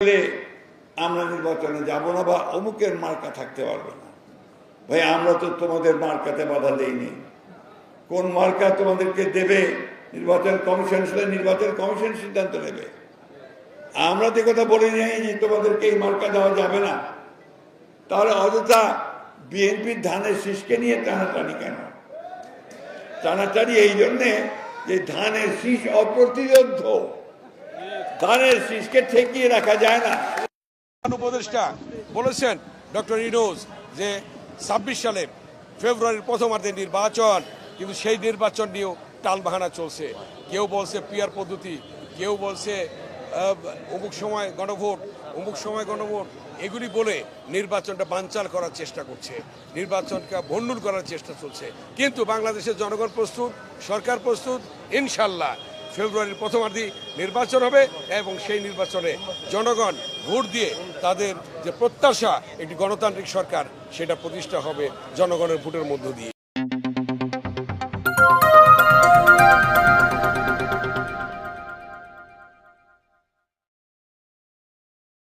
বলে আমরা নির্বাচনে যাব না বা অমুকের মার্কা থাকতে পারবে না। ভাই, আমরা তো তোমাদের মার্কাতে বাধা দেইনি। কোন মার্কা তোমাদেরকে দেবে? নির্বাচন কমিশন সেটা নির্বাচন কমিশন সিদ্ধান্ত নেবে। আমরা তো কথা বলে যাই যে তোমাদেরকে এই মার্কা দেওয়া যাবে না। তাহলে অযথা বিএনপির ধানের শীষকে নিয়ে টানাটানি কেন? টানাটানি এই জন্যে যে ধানের শীষ অপ্রতিরোধ ধানের শীষকে ঠেকিয়ে রাখা যায় না। উপদেষ্টা বলেছেন, ডক্টর ইনোজ যে ছাব্বিশ সালে ফেব্রুয়ারির প্রথমার্ধে নির্বাচন, কিন্তু সেই নির্বাচন নিয়েও টালবাহানা চলছে। কেউ বলছে পিয়ার পদ্ধতি, কেউ বলছে অমুক সময় গণভোট, অমুক সময় গণভোট, এগুলি বলে নির্বাচনটা বানচাল করার চেষ্টা করছে, নির্বাচনকে ভণ্ডুল করার চেষ্টা চলছে। কিন্তু বাংলাদেশের জনগণ প্রস্তুত, সরকার প্রস্তুত, ইনশাল্লাহ ফেব্রুয়ারির প্রথমার্ধে নির্বাচন হবে এবং সেই নির্বাচনে জনগণ ভোট দিয়ে তাদের যে প্রত্যাশা, একটি গণতান্ত্রিক সরকার, সেটা প্রতিষ্ঠা হবে জনগণের ভোটের মধ্য দিয়ে।